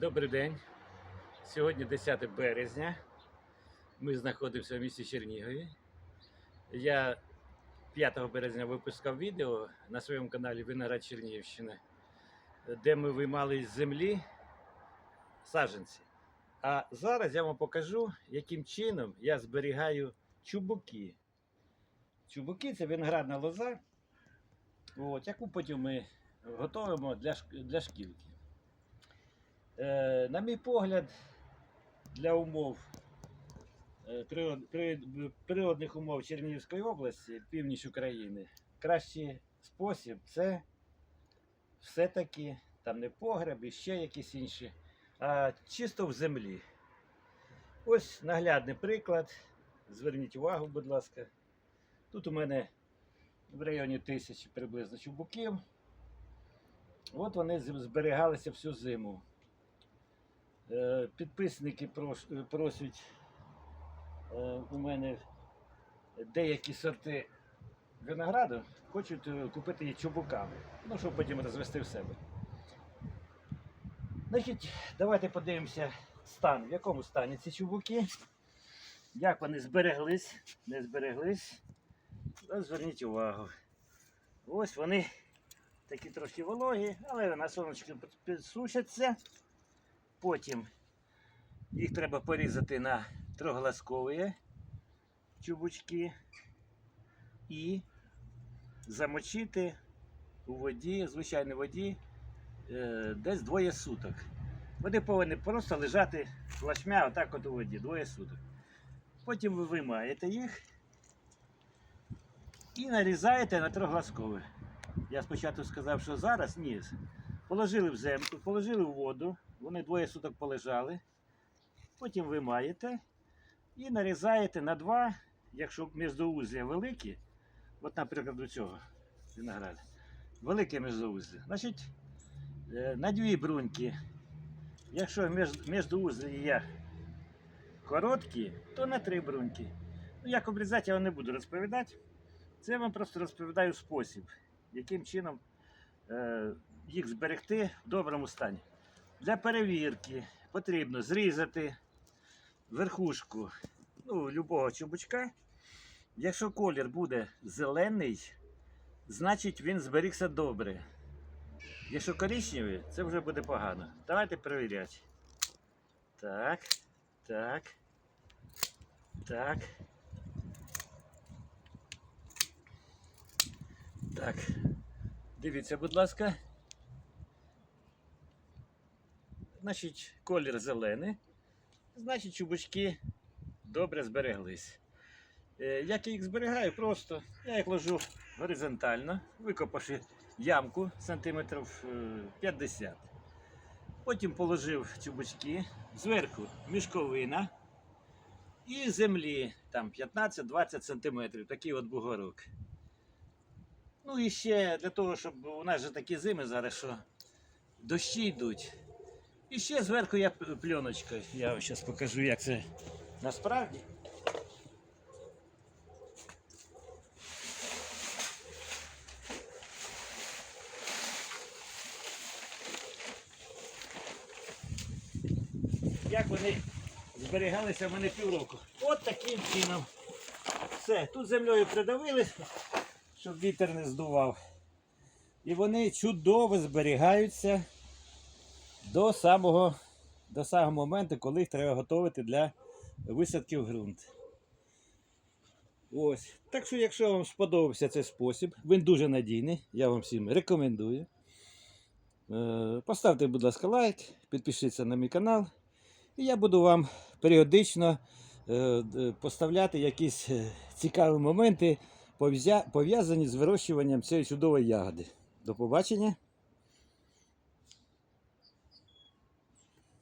Добрий день. Сьогодні 10 березня. Ми знаходимося в місті Чернігові. Я 5 березня випускав відео на своєму каналі Виноград Чернігівщина, де ми виймали з землі саджанці. А зараз я вам покажу, яким чином я зберігаю чубуки. Чубуки це виноградна лоза, от, яку потім ми готуємо для, для шкілки. Е, на мій погляд, для умов е, природ- природ- природних умов Чернігівської області, північ України, кращий спосіб це все-таки там не погреб і ще якісь інші, а чисто в землі. Ось наглядний приклад. Зверніть увагу, будь ласка. Тут у мене в районі тисячі приблизно чубуків. От вони зберігалися всю зиму. Е, Підписники е, просять е, у мене деякі сорти винограду, хочуть купити її чубуками, ну, щоб потім розвести в себе. Значить, давайте подивимося стан, в якому стані ці чубуки, як вони збереглись, не збереглись. Зверніть увагу. Ось вони такі трошки вологі, але на сонечку підсушаться. Потім їх треба порізати на трогласкові чубучки і замочити у воді, звичайній воді, е, десь двоє суток. Вони повинні просто лежати плашмя отак от у воді, двоє суток. Потім ви виймаєте їх і нарізаєте на трогласкові. Я спочатку сказав, що зараз ні. Положили в землю, положили в воду, вони двоє суток полежали. Потім ви маєте і нарізаєте на два, якщо міждоузля великі, от, наприклад, до цього винограда, велике міждоузля, значить е, на дві бруньки. Якщо між, є короткі, то на три бруньки. Ну, як обрізати, я вам не буду розповідати. Це я вам просто розповідаю спосіб, яким чином е, їх зберегти в доброму стані. Для перевірки потрібно зрізати верхушку ну, любого чубучка. Якщо колір буде зелений, значить він зберігся добре. Якщо коричневий, це вже буде погано. Давайте перевіряти. Так, так, так. Так. Дивіться, будь ласка. Значить, колір зелений. Значить, чубучки добре збереглись. Е, Як я їх зберігаю, просто я їх ложу горизонтально, викопавши ямку сантиметрів е, 50. Потім положив чубучки, зверху мішковина і землі там 15-20 сантиметрів, такий от бугорок. Ну і ще для того, щоб у нас же такі зими зараз, що дощі йдуть. І ще зверху я пленочка. Я вам зараз покажу, як це насправді. Як вони зберігалися в мене півроку. От таким чином. Все, тут землею придавили, щоб вітер не здував. І вони чудово зберігаються до самого, до самого моменту, коли їх треба готувати для висадки в ґрунт. Ось. Так що, якщо вам сподобався цей спосіб, він дуже надійний, я вам всім рекомендую. Е, Поставте, будь ласка, лайк, підпишіться на мій канал. І я буду вам періодично е, поставляти якісь е, цікаві моменти, пов'язані з вирощуванням цієї чудової ягоди. До побачення!